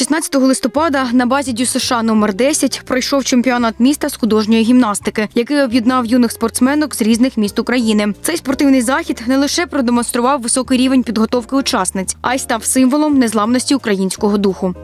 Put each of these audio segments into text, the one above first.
16 листопада на базі ДЮСШ номер 10 пройшов чемпіонат міста з художньої гімнастики, який об'єднав юних спортсменок з різних міст України. Цей спортивний захід не лише продемонстрував високий рівень підготовки учасниць, а й став символом незламності українського духу.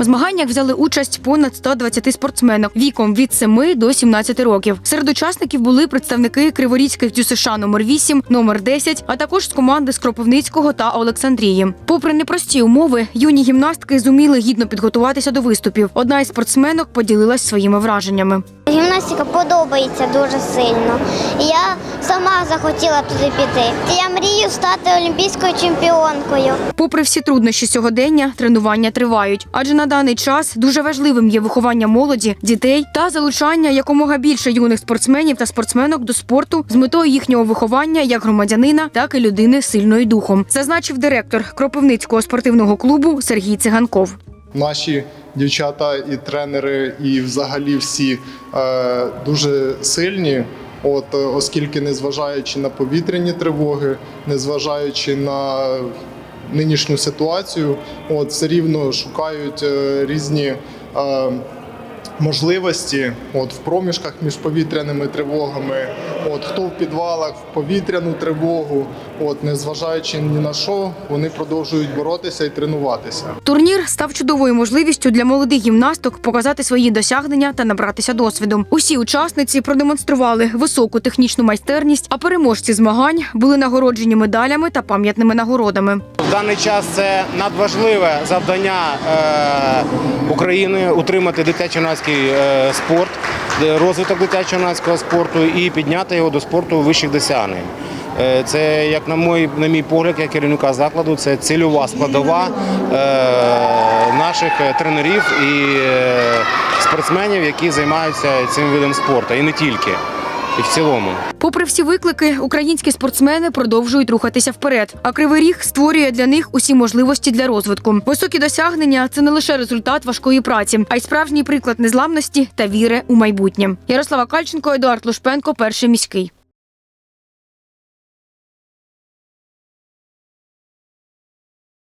У змаганнях взяли участь понад 120 спортсменок віком від 7 до 17 років. Серед учасників були представники Криворізьких ДЮСШ номер 8, номер 10, а також з команди з Кропивницького та Олександрії. Попри непрості умови, юні гімнастки зуміли гідно підготуватися до виступів. Одна із спортсменок поділилась своїми враженнями. Гімнастика подобається дуже сильно. Я сама захотіла туди піти. Я мрію стати олімпійською чемпіонкою. Попри всі труднощі сьогодення, тренування тривають, адже на даний час дуже важливим є виховання молоді, дітей та залучання якомога більше юних спортсменів та спортсменок до спорту з метою їхнього виховання як громадянина, так і людини з сильною духом, зазначив директор Кропивницького спортивного клубу Сергій Циганков. Наші дівчата і тренери, і взагалі всі е, дуже сильні. От, е, оскільки, незважаючи на повітряні тривоги, незважаючи на нинішню ситуацію, от, все рівно шукають е, різні е, можливості от, в проміжках між повітряними тривогами, от, хто в підвалах в повітряну тривогу, от, незважаючи ні на що, вони продовжують боротися і тренуватися. Турнір став чудовою можливістю для молодих гімнасток показати свої досягнення та набратися досвіду. Усі учасниці продемонстрували високу технічну майстерність, а переможці змагань були нагороджені медалями та пам'ятними нагородами. В даний час це надважливе завдання е, України утримати дитячо-юнацький е, спорт, розвиток дитячо-юнацького спорту і підняти його до спорту вищих досягнень. Е, Це, як на мій, на мій погляд, як керівника закладу, це цільова складова е, наших е, тренерів і спортсменів, які займаються цим видом спорту, і не тільки, і в цілому. Попри всі виклики, українські спортсмени продовжують рухатися вперед. А кривий ріг створює для них усі можливості для розвитку. Високі досягнення це не лише результат важкої праці, а й справжній приклад незламності та віри у майбутнє. Ярослава Кальченко, Едуард Лушпенко, перший міський.